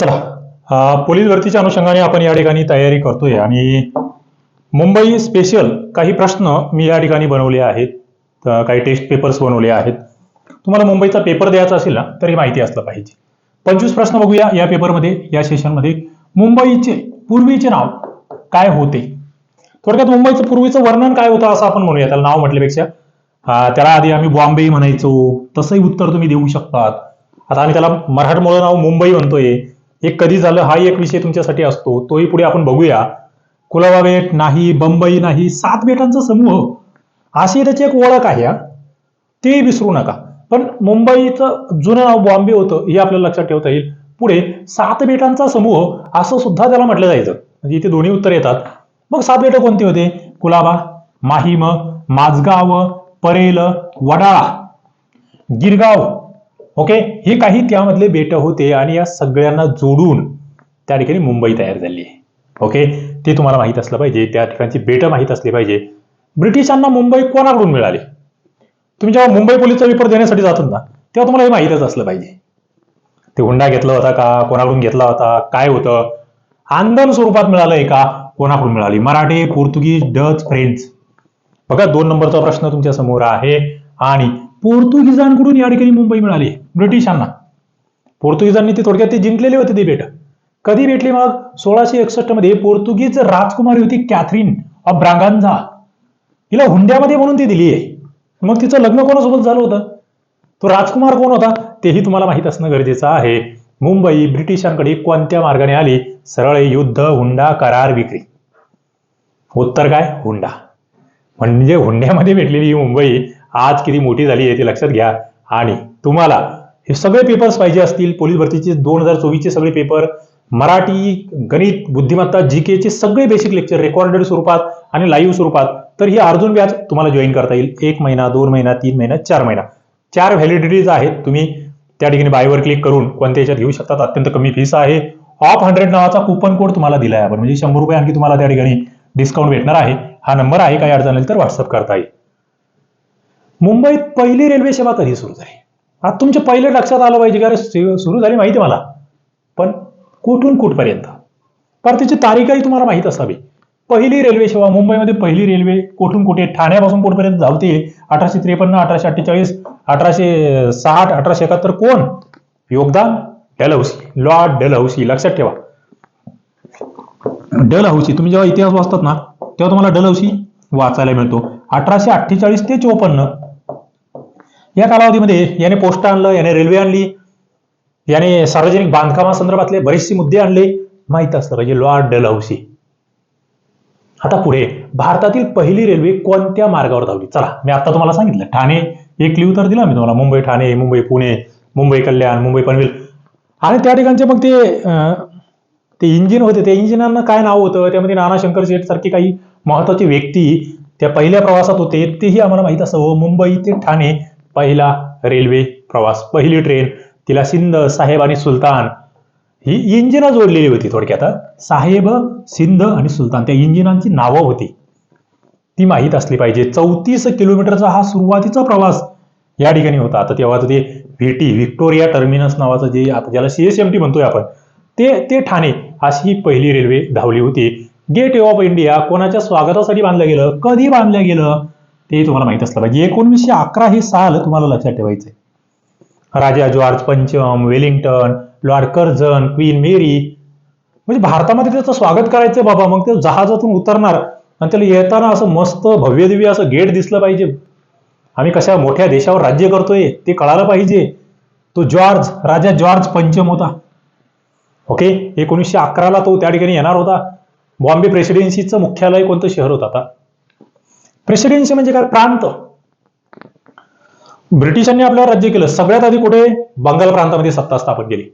चला पोलीस भरतीच्या अनुषंगाने आपण या ठिकाणी तयारी करतोय. आणि मुंबई स्पेशल काही प्रश्न मी या ठिकाणी बनवले आहेत. काही टेस्ट पेपर्स बनवले आहेत. तुम्हाला मुंबईचा पेपर द्यायचा असेल ना तर हे माहिती असलं पाहिजे. पंचवीस प्रश्न बघूया या पेपरमध्ये या सेशनमध्ये मुंबईचे पूर्वीचे नाव काय होते? थोडक्यात मुंबईचं पूर्वीचं वर्णन काय होतं असं आपण म्हणूया. त्याला नाव म्हटल्यापेक्षा त्याला आधी आम्ही बॉम्बे म्हणायचो. तसंही उत्तर तुम्ही देऊ शकतात. आता आम्ही त्याला मराठमोळं नाव मुंबई म्हणतोय. हे कधी झालं? हा एक विषय तुमच्यासाठी असतो. तोही पुढे आपण बघूया. कुलाबा बेट नाही बंबई नाही सात बेटांचा समूह. अशी त्याची एक ओळख आहे ते विसरू नका. पण मुंबईचं जुनं नाव बॉम्बे होतं हे आपल्याला लक्षात ठेवता येईल. पुढे सात बेटांचा समूह असं सुद्धा त्याला म्हटलं जायचं. म्हणजे इथे दोन्ही उत्तर येतात. मग सात बेटं कोणती होते? कुलाबा माहीम माझगाव परेल वडाळा. गिरगाव. ओके हे काही त्यामधले बेट होते आणि या सगळ्यांना जोडून त्या ठिकाणी मुंबई तयार झाली आहे. ओके ते तुम्हाला माहीत असलं पाहिजे. त्या ठिकाणची बेटं माहीत असली पाहिजे. ब्रिटिशांना मुंबई कोणाकडून मिळाली? तुम्ही जेव्हा मुंबई पोलीसचा पेपर देण्यासाठी जातात ना तेव्हा तुम्हाला हे माहीतच असलं पाहिजे. ते हुंडा घेतला होता का? कोणाकडून घेतला होता? काय होतं? आंदोलन स्वरूपात मिळालंय का? कोणाकडून मिळाली? Marathi Portuguese Dutch French. बघा दोन नंबरचा प्रश्न तुमच्यासमोर आहे. आणि पोर्तुगीजांकडून या ठिकाणी मुंबई मिळाली ब्रिटिशांना. पोर्तुगीजांनी ते थोडक्यात ते जिंकलेले होते ते बेट कधी भेटले मग? सोळाशे एकसष्टमध्ये पोर्तुगीज राजकुमारी होती कॅथरीन ऑफ ब्रांगांझा हिला हुंड्यामध्ये म्हणून ती दिली आहे मग तिचं लग्न कोणासोबत झालं होतं? तो राजकुमार कोण होता? तेही तुम्हाला माहीत असणं गरजेचं आहे. मुंबई ब्रिटिशांकडे कोणत्या मार्गाने आली? सरळ युद्ध हुंडा करार विक्री. उत्तर काय? हुंडा. म्हणजे हुंड्यामध्ये भेटलेली ही मुंबई आज किती मोठी झाली आहे ते लक्षात घ्या. आणि तुम्हाला हे सगळे पेपर्स पाहिजे असतील पोलीस भरतीचे दोन हजार चोवीसचे सगळे पेपर मराठी गणित बुद्धिमत्ता जी केचे सगळे बेसिक लेक्चर रेकॉर्डेड स्वरूपात आणि लाईव्ह स्वरूपात. तर ही अर्जुन व्याज तुम्हाला जॉईन करता येईल. एक महिना दोन महिना तीन महिना चार महिना. चार व्हॅलिडिटीज आहेत. तुम्ही त्या ठिकाणी बायवर क्लिक करून कोणत्या याच्यात घेऊ शकतात. अत्यंत कमी फीस आहे. ऑफ हंड्रेड नावाचा कुपन कोड तुम्हाला दिला आहे आपण. म्हणजे शंभर रुपये आणखी तुम्हाला त्या ठिकाणी डिस्काउंट भेटणार आहे. हा नंबर आहे. काही अडचण आली तर व्हॉट्सअप करता येईल. मुंबईत पहिली रेल्वे सेवा कधी सुरू झाली? आता तुमच्या पहिले लक्षात आलं पाहिजे अरे सुरू झाली माहिती मला. पण कुठून कुठपर्यंत? पर त्याची तारीखही तुम्हाला माहीत असावी. पहिली रेल्वे सेवा मुंबईमध्ये पहिली रेल्वे कुठून कुठे ठाण्यापासून कुठपर्यंत धावते? अठराशे त्रेपन्न अठराशे अठ्ठेचाळीस अठराशे साठ अठराशे एकाहत्तर कोण? योगदान? डलहौसी. Lord Dalhousie. लक्षात ठेवा. डलहौसी. तुम्ही जेव्हा इतिहास वाचतात ना तेव्हा तुम्हाला डलहौसी वाचायला मिळतो. अठराशे अठ्ठेचाळीस ते चोपन्न. या कालावधीमध्ये याने पोस्ट आणलं याने रेल्वे आणली याने सार्वजनिक बांधकामासंदर्भातले बरेचसे मुद्दे आणले. माहीत असलं पाहिजे लॉर्ड डलहौसी आता पुढे भारतातील पहिली रेल्वे कोणत्या मार्गावर धावली? चला मी आता तुम्हाला सांगितलं ठाणे एक क्ल्यू तर दिला मी तुम्हाला. मुंबई ठाणे मुंबई पुणे मुंबई कल्याण मुंबई पनवेल. आणि त्या ठिकाणचे मग ते ते इंजिन होते. त्या इंजिनांना काय नाव होतं? त्यामध्ये नाना शंकर शेठ सारखी काही महत्वाची व्यक्ती त्या पहिल्या प्रवासात होते तेही आम्हाला माहीत असावं. मुंबई ते ठाणे पहिला रेल्वे प्रवास पहिली ट्रेन तिला सिंध साहेब आणि सुलतान. ही इंजिनं जोडलेली होती थोडक्यात साहेब सिंध आणि सुलतान त्या इंजिनांची नावं होती. ती माहीत असली पाहिजे. चौतीस किलोमीटरचा हा सुरुवातीचा प्रवास या ठिकाणी होता. आता तेव्हा ते व्हीटी व्हिक्टोरिया टर्मिनस नावाचं जे आता ज्याला सीएसएमटी म्हणतोय आपण ते ते ठाणे अशी ही पहिली रेल्वे धावली होती. गेट वे ऑफ इंडिया कोणाच्या स्वागतासाठी बांधलं गेलं? कधी बांधलं गेलं? ते तुम्हाला माहीत असलं पाहिजे. एकोणीसशे अकरा हे साल तुम्हाला लक्षात ठेवायचंय. राजा जॉर्ज पंचम Wellington Lord Curzon Queen Mary. म्हणजे भारतामध्ये त्याचं स्वागत करायचं बाबा. मग ते जहाजातून उतरणार आणि त्याला येताना असं मस्त भव्यदिव्य असं गेट दिसलं पाहिजे. आम्ही कशा मोठ्या देशावर राज्य करतोय ते कळालं पाहिजे. तो जॉर्ज राजा जॉर्ज पंचम होता. ओके? एकोणीसशे अकराला तो त्या ठिकाणी येणार होता. बॉम्बे प्रेसिडेन्सीचं मुख्यालय कोणतं? शहर होतं आता. प्रेसिडेन्सी म्हणजे काय? प्रांत. ब्रिटिशांनी आपल्यावर राज्य केलं. सगळ्यात आधी कुठे? बंगाल प्रांतामध्ये सत्ता स्थापन केली.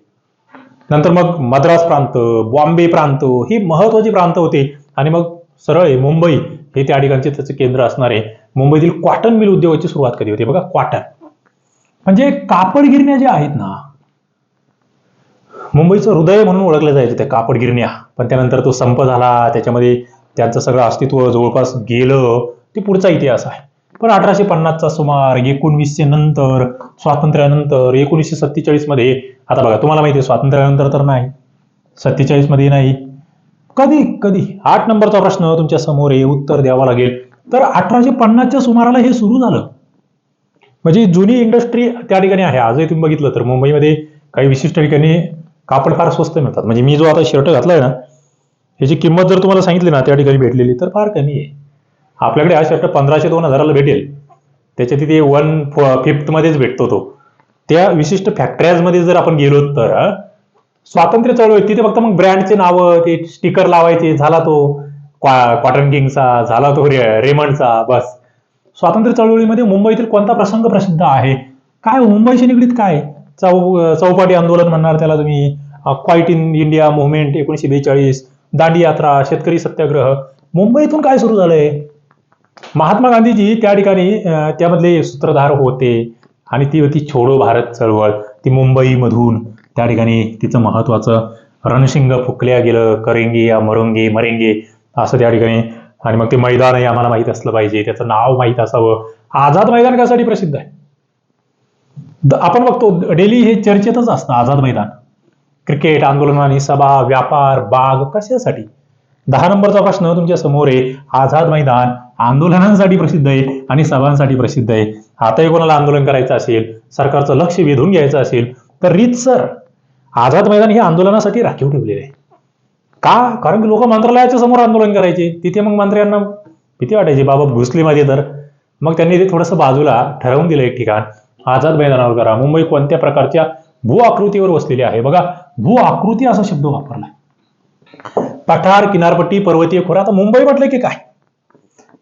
नंतर मग मद्रास प्रांत बॉम्बे प्रांत ही महत्वाची प्रांत होते. आणि मग सरळ आहे मुंबई हे त्या ठिकाणचे त्याचे केंद्र असणार. आहे मुंबईतील कॉटन मिल उद्योगाची सुरुवात कधी होती. बघा कॉटन म्हणजे कापड गिरण्या ज्या आहेत ना मुंबईचं हृदय म्हणून ओळखलं जायचं त्या कापड गिरण्या पण त्यानंतर तो संप झाला. त्याच्यामध्ये त्यांचं सगळं अस्तित्व जवळपास गेलं. ते पुढचा इतिहास आहे. पण अठराशे पन्नासचा सुमार एकोणवीसशे नंतर स्वातंत्र्यानंतर एकोणीसशे सत्तेचाळीसमध्ये आता बघा तुम्हाला माहिती आहे स्वातंत्र्यानंतर तर नाही सत्तेचाळीसमध्ये नाही. कधी कधी आठ नंबरचा प्रश्न तुमच्यासमोर आहे उत्तर द्यावा लागेल. तर अठराशे पन्नासच्या सुमाराला हे सुरू झालं. म्हणजे जुनी इंडस्ट्री त्या ठिकाणी आहे. आजही तुम्ही बघितलं तर मुंबईमध्ये काही विशिष्ट ठिकाणी कापड फार स्वस्त मिळतात. म्हणजे मी जो आता शर्ट घातलाय ना ह्याची किंमत जर तुम्हाला सांगितली ना त्या ठिकाणी भेटलेली तर फार कमी आहे. आपल्याकडे हा शर्ट पंधराशे दोन हजाराला भेटेल. त्याच्या तिथे वन फिफ्थमध्येच भेटतो तो. त्या विशिष्ट फॅक्टऱ्यामध्ये जर आपण गेलो तर स्वातंत्र्य चळवळ तिथे फक्त मग ब्रँडचे नावं ते स्टिकर लावायचे. झाला तो कॉटन किंगचा झाला तो रे रेमंडचा बस. स्वातंत्र्य चळवळीमध्ये मुंबईतील कोणता प्रसंग प्रसिद्ध आहे? काय हो? मुंबईशी निगडीत काय? चौ चौपाटी आंदोलन म्हणणार त्याला तुम्ही. क्वाईट इन इंडिया मुवमेंट एकोणीशे बेचाळीस. दांडी यात्रा शेतकरी सत्याग्रह. मुंबईतून काय सुरू झालंय? महात्मा गांधीजी त्या ठिकाणी त्यामधले सूत्रधार होते. आणि ती होती छोडो भारत चळवळ. ती मुंबईमधून त्या ठिकाणी तिचं महत्वाचं रणशिंग फुकल्या गेलं. करेंगे या मरोंगे मरेंगे असं त्या ठिकाणी. आणि मग ते मैदानही आम्हाला माहीत असलं पाहिजे. त्याचं नाव माहीत असावं. आझाद मैदान कशासाठी प्रसिद्ध आहे? आपण बघतो डेली हे चर्चेतच असतं आझाद मैदान. क्रिकेट आंदोलनानी सभा व्यापार बाग कशासाठी? दहा नंबरचा प्रश्न तुमच्यासमोर आहे. आझाद मैदान आंदोलनांसाठी प्रसिद्ध आहे आणि सभांसाठी प्रसिद्ध आहे. आताही कोणाला आंदोलन करायचं असेल सरकारचं लक्ष वेधून घ्यायचं असेल तर रीतसर आझाद मैदान हे आंदोलनासाठी राखीव ठेवलेले आहे. का? कारण की लोक मंत्रालयाच्या समोर आंदोलन करायचे. तिथे मग मंत्र्यांना भीती वाटायची बाबा घुसलीमध्ये तर. मग त्यांनी ते थोडंसं बाजूला ठरवून दिलं एक ठिकाण आझाद मैदानावर करा. मुंबई कोणत्या प्रकारच्या भू आकृतीवर वसलेली आहे? बघा भू आकृती असा शब्द वापरला. पठार किनारपट्टी पर्वतीय खोरा आता मुंबई म्हटलं की काय?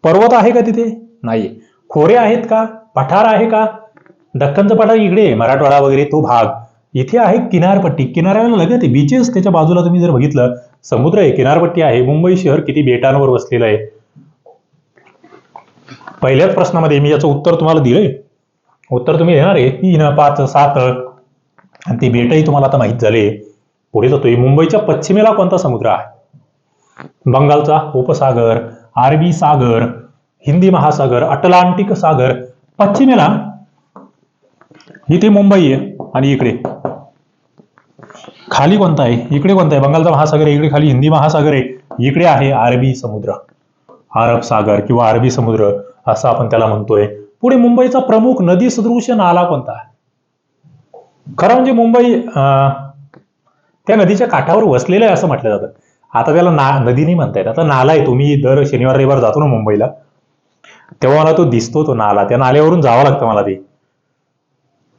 पर्वत आहे का तिथे? नाही खोरे आहेत का? पठार आहे का? दख्खनचं पठार इकडे मराठवाडा वगैरे तो भाग. इथे आहे किनारपट्टी. किनाऱ्याला लगत आहे. बीचेस त्याच्या बाजूला तुम्ही जर बघितलं समुद्र आहे किनारपट्टी आहे. मुंबई शहर किती बेटांवर वसलेलं आहे. पहिल्याच प्रश्नामध्ये मी याचं उत्तर तुम्हाला दिलंय. उत्तर तुम्ही देणार आहे. तीन पाच सात. आणि ते बेटही तुम्हाला आता माहीत झाले. पुढे जातोय. मुंबईच्या पश्चिमेला कोणता समुद्र आहे? बंगालचा उपसागर. अरबी सागर हिंदी महासागर अटलांटिक सागर पश्चिमेला. इथे मुंबई आहे आणि इकडे. खाली कोणता आहे? इकडे कोणता आहे? बंगालचा महासागर आहे इकडे खाली हिंदी महासागर आहे इकडे आहे अरबी समुद्र. अरब सागर किंवा अरबी समुद्र असं आपण त्याला म्हणतोय. पुढे मुंबईचा प्रमुख नदी सदृश नाला कोणता आहे? खरं म्हणजे मुंबई अं, त्या नदीच्या काठावर वसलेलं आहे असं म्हटलं जातं. आता त्याला ना नदी नाही म्हणता येत. आता नाला आहे तुम्ही दर शनिवार रविवार जातो ना मुंबईला. तेव्हा मला तो दिसतो तो नाला. त्या नाल्यावरून जावं लागतं मला ते.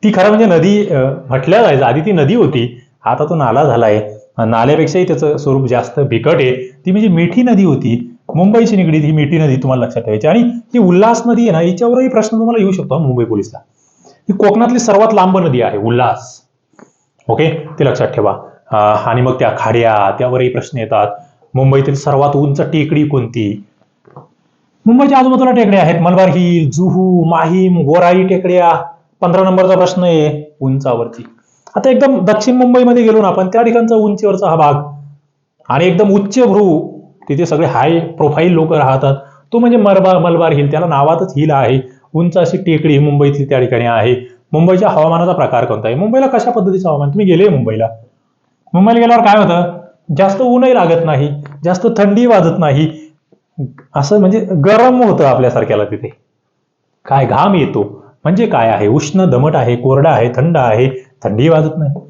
ती खरं म्हणजे नदी म्हटल्या जायचं. आधी ती नदी होती. आता तो नाला झाला आहे. नाल्यापेक्षाही त्याचं स्वरूप जास्त बिकट आहे. ती म्हणजे मिठी नदी होती. मुंबईची निगडीत ही मिठी नदी तुम्हाला लक्षात ठेवायची. आणि ही उल्हास नदी आहे ना याच्यावरही प्रश्न तुम्हाला येऊ शकतो मुंबई पोलिसला. ही कोकणातली सर्वात लांब नदी आहे उल्हास. ओके? ते लक्षात ठेवा. आणि मग त्या खाड्या त्यावरही प्रश्न येतात. मुंबईतील सर्वात उंच टेकडी कोणती? मुंबईच्या आजूबाजूला टेकड्या आहेत. मलबार हिल जुहू माहीम गोराई टेकड्या. पंधरा नंबरचा प्रश्न आहे उंचावरती. आता एकदम दक्षिण मुंबईमध्ये गेलो ना आपण त्या ठिकाणचा उंचीवरचा हा भाग आणि एकदम उच्च भ्रू तिथे सगळे हाय प्रोफाईल लोक राहतात. तो म्हणजे मलबार मलबार हिल. त्याला नावातच हिल आहे. उंच अशी टेकडी मुंबईतली त्या ठिकाणी आहे. मुंबईच्या हवामानाचा प्रकार कोणता आहे? मुंबईला कशा पद्धतीचं हवामान? तुम्ही गेले मुंबईला. मुंबईला गेल्यावर काय होतं? जास्त ऊनही लागत नाही जास्त थंडी वाजत नाही. असं म्हणजे गरम होतं आपल्यासारख्याला तिथे. काय घाम येतो. म्हणजे काय आहे? उष्ण दमट आहे कोरडा आहे थंड आहे. थंडी वाजत नाही.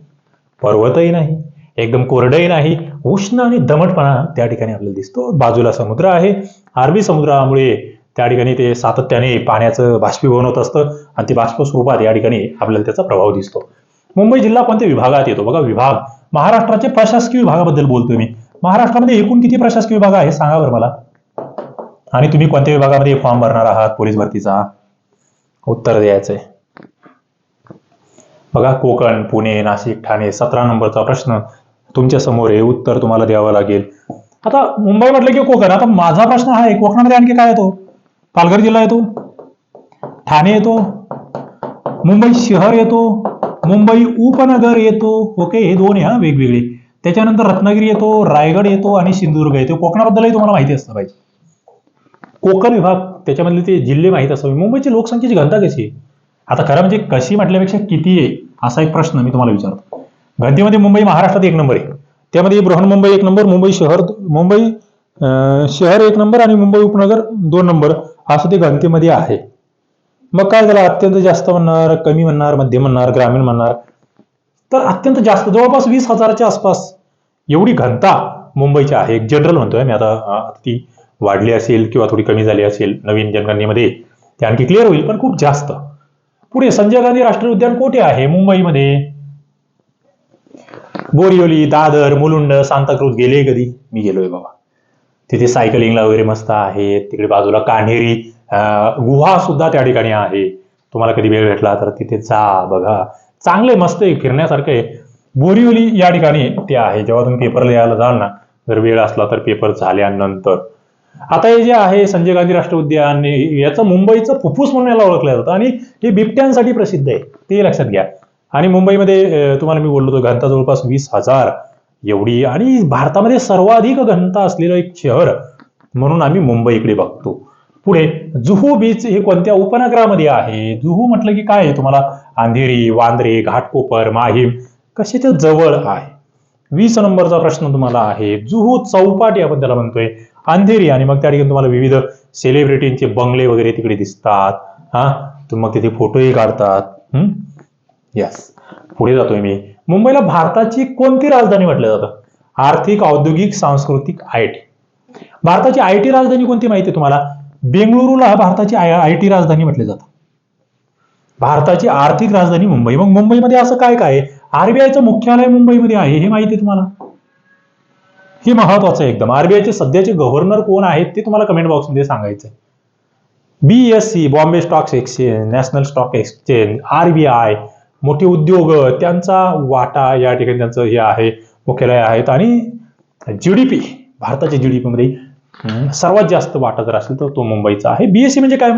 पर्वतही नाही. एकदम कोरडही नाही. उष्ण आणि दमटपणा त्या ठिकाणी आपल्याला दिसतो. बाजूला समुद्र आहे. अरबी समुद्रामुळे त्या ठिकाणी ते सातत्याने पाण्याचं बाष्पीभवन होत असतं आणि ते बाष्प स्वरूपात या ठिकाणी आपल्याला त्याचा प्रभाव दिसतो. मुंबई जिल्हा कोणत्या विभागात येतो? बघा विभाग महाराष्ट्राचे प्रशासकीय विभागाबद्दल बोलतोय मी. महाराष्ट्रामध्ये एकूण किती प्रशासकीय विभाग आहे सांगा बरं मला. आणि तुम्ही कोणत्या विभागामध्ये फॉर्म भरणार आहात? पोलीस भरतीचा. उत्तर द्यायचंय. बघा कोकण पुणे नाशिक ठाणे सतरा नंबरचा प्रश्न. तुमच्यासमोर आहे उत्तर तुम्हाला द्यावं लागेल. आता मुंबई म्हटलं की कोकण. आता माझा प्रश्न हा आहे कोकणामध्ये आणखी काय येतो? पालघर जिल्हा येतो. ठाणे येतो. मुंबई शहर येतो. मुंबई उपनगर येतो ओके हे दोन आहे वेगवेगळे. त्याच्यानंतर रत्नागिरी येतो रायगड येतो आणि सिंधुदुर्ग येतो. कोकणाबद्दलही तुम्हाला माहिती असलं पाहिजे. कोकण विभाग त्याच्यामधले ते जिल्हे माहीत असावे मुंबईची लोकसंख्येची घनता कशी आहे? आता खरं म्हणजे कशी म्हटल्यापेक्षा किती आहे? असा एक प्रश्न मी तुम्हाला विचारतो. घनतेमध्ये मुंबई महाराष्ट्रात एक नंबर आहे. त्यामध्ये बृहन्मुंबई एक नंबर मुंबई शहर मुंबई शहर एक नंबर आणि मुंबई उपनगर दोन नंबर. असं ते घनतेमध्ये आहे. मग काय झालं? अत्यंत जास्त म्हणणार कमी म्हणणार मध्यम म्हणणार ग्रामीण म्हणणार. तर अत्यंत जास्त जवळपास वीस हजाराच्या आसपास एवढी घनता मुंबईची आहे. एक जनरल म्हणतोय मी आता. ती वाढली असेल किंवा थोडी कमी झाली असेल नवीन जनगणनेमध्ये ते आणखी क्लिअर होईल पण खूप जास्त. पुढे संजय गांधी राष्ट्रीय उद्यान कोठे आहे? मुंबईमध्ये. बोरिवली दादर मुलुंड सांताक्रूज गेले कधी? मी गेलोय बाबा. तिथे सायकलिंगला वगैरे मस्त आहे. तिकडे बाजूला कान्हेरी गुहा सुद्धा त्या ठिकाणी आहे. तुम्हाला कधी वेळ भेटला तर तिथे जा बघा. चांगले मस्त आहे फिरण्यासारखं आहे बोरिवली या ठिकाणी ते आहे. जेव्हा तुम्ही पेपर लिहायला जाल ना जर वेळ असला तर पेपर झाल्यानंतर. आता हे जे आहे संजय गांधी राष्ट्रीय उद्यान याचं मुंबईचं फुफ्फुस म्हणून याला ओळखलं जातं. आणि हे बिबट्यांसाठी प्रसिद्ध आहे. ते लक्षात घ्या. आणि मुंबईमध्ये तुम्हाला मी बोललो होतो घनता जवळपास वीस हजार एवढी. आणि भारतामध्ये सर्वाधिक घनता असलेलं एक शहर म्हणून आम्ही मुंबईकडे बघतो. पुढे जुहू बीच हे कोणत्या उपनगरामध्ये आहे? जुहू म्हटलं की काय आहे तुम्हाला? अंधेरी वांद्रे घाटकोपर माहीम कशाच्या जवळ आहे. वीस नंबरचा प्रश्न तुम्हाला आहे. जुहू चौपाटी आपण त्याला म्हणतोय. अंधेरी आणि मग त्या ठिकाणी तुम्हाला विविध सेलिब्रिटींचे बंगले वगैरे तिकडे दिसतात. हा? मग तिथे फोटोही काढतात. यस पुढे जातोय मी. मुंबईला भारताची कोणती राजधानी म्हटलं जातं? आर्थिक औद्योगिक सांस्कृतिक आय टी. भारताची आय टी राजधानी कोणती माहिती आहे तुम्हाला? बेंगळुरूला भारताची आय आय टी राजधानी म्हटले जातं. भारताची आर्थिक राजधानी मुंबई. मग मुंबईमध्ये असं काय काय? आरबीआयचं मुख्यालय मुंबईमध्ये आहे हे माहिती आहे तुम्हाला? हे महत्वाचं आहे एकदम. आरबीआयचे सध्याचे गव्हर्नर कोण आहेत ते तुम्हाला कमेंट बॉक्समध्ये सांगायचं BSC Bombay Stock Exchange National Stock Exchange RBI मोठे उद्योग त्यांचा वाटा या ठिकाणी त्यांचं हे आहे मुख्यालय आहेत. आणि जीडीपी भारताच्या जीडीपी मध्ये सर्वात जास्त वाटा जर असेल तर तो मुंबईचा आहे. बीएससी म्हणजे काय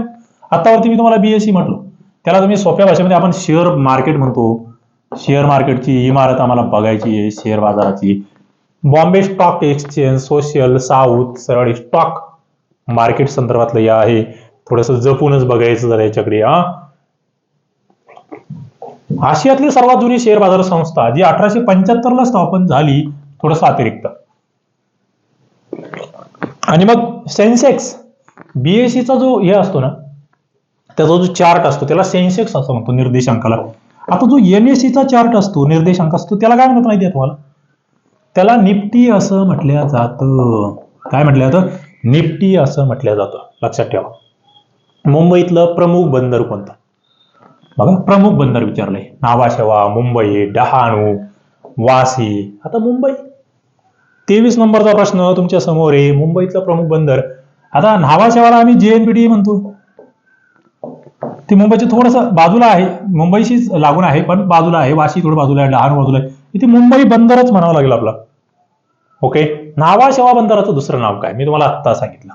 आतावरती मी तुम्हाला बीएससी म्हटलो. त्याला तुम्ही सोप्या भाषेमध्ये आपण शेअर मार्केट म्हणतो. शेअर मार्केटची इमारत आम्हाला बघायची आहे शेअर बाजाराची. Bombay Stock Exchange social south सरळ स्टॉक मार्केट संदर्भातलं हे आहे. थोडस जपूनच बघायचं जरा याच्याकडे हा. आशियातली सर्वात जुनी शेअर बाजार संस्था जी अठराशे पंच्याहत्तर ला स्थापन झाली थोडस अतिरिक्त. आणि मग सेन्सेक्स बीएससीचा जो हे असतो ना त्याचा जो चार्ट असतो त्याला सेन्सेक्स असं म्हणतो निर्देशांकाला. आता जो एनएससीचा चार्ट असतो निर्देशांक असतो त्याला काय म्हणत माहिती आहे तुम्हाला? त्याला निफ्टी असं म्हटलं जातं. काय म्हटलं जातं? निफ्टी असं म्हटलं जातं. लक्षात ठेवा. मुंबईतलं प्रमुख बंदर कोणतं? बघा प्रमुख बंदर विचारलंय. नावाशेवा मुंबई डहाणू वासी. आता मुंबई? तेवीस नंबरचा प्रश्न तुमच्यासमोर आहे. मुंबईतलं प्रमुख बंदर. आता न्हावाशेवाला आम्ही जेएनपीटी म्हणतो. ते मुंबईच्या थोडस बाजूला आहे. मुंबईशीच लागून आहे पण बाजूला आहे. वाशी थोडं बाजूला आहे डहाणू बाजूला आहे. इथे मुंबई बंदरच म्हणावं लागेल आपला. ओके नावाशेवा बंदराचं दुसरं नाव काय? मी तुम्हाला आत्ता सांगितलं.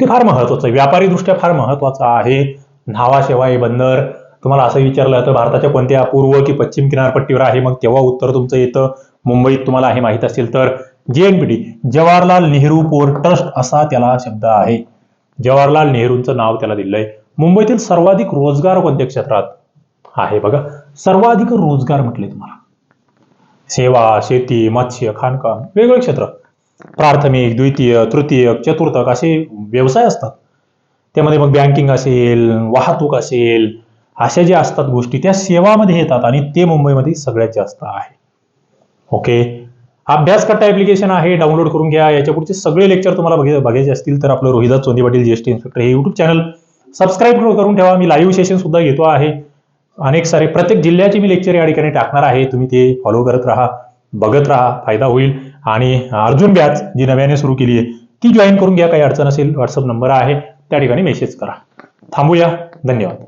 ते फार महत्वाचं आहे. व्यापारी दृष्ट्या फार महत्वाचं आहे. न्हावाशेवा हे बंदर. तुम्हाला असं विचारलं तर भारताच्या कोणत्या पूर्व की पश्चिम किनारपट्टीवर आहे? मग तेव्हा उत्तर तुमचं येतं. मुंबईत तुम्हाला हे माहीत असेल तर JNPT Jawaharlal Nehru Port Trust असा त्याला शब्द आहे. जवाहरलाल नेहरूंचं नाव त्याला दिलंय. मुंबईतील सर्वाधिक रोजगार कोणत्या क्षेत्रात आहे बघा. सर्वाधिक रोजगार म्हटले तुम्हाला. सेवा शेती मत्स्य खाणकाम वेगवेगळे क्षेत्र. प्राथमिक द्वितीय तृतीय चतुर्थक असे व्यवसाय असतात. त्यामध्ये मग बँकिंग असेल वाहतूक असेल अशा ज्या असतात गोष्टी त्या सेवामध्ये येतात आणि ते मुंबईमध्ये सगळ्यात जास्त आहे. ओके? अभ्यास कट्टा ऍप्लिकेशन आहे डाउनलोड करून घ्या. याच्या पुढचे सगळे लेक्चर तुम्हाला बघाय बघायचे असतील तर आपलं रोहिदास चोंदी पाटील जीएसटी इन्स्पेक्टर हे युट्यूब चॅनल सबस्क्राईब करून ठेवा. मी लाईव्ह सेशन सुद्धा घेतो आहे. अनेक सारे प्रत्येक जिल्ह्याचे मी लेक्चर या ठिकाणी टाकणार आहे. तुम्ही ते फॉलो करत राहा बघत राहा. फायदा होईल. आणि अर्जुन बॅच जी नव्याने सुरू केली आहे ती जॉईन करून घ्या. काही अडचण असेल व्हॉट्सअप नंबर आहे. त्या ठिकाणी मेसेज करा. थांबूया. धन्यवाद.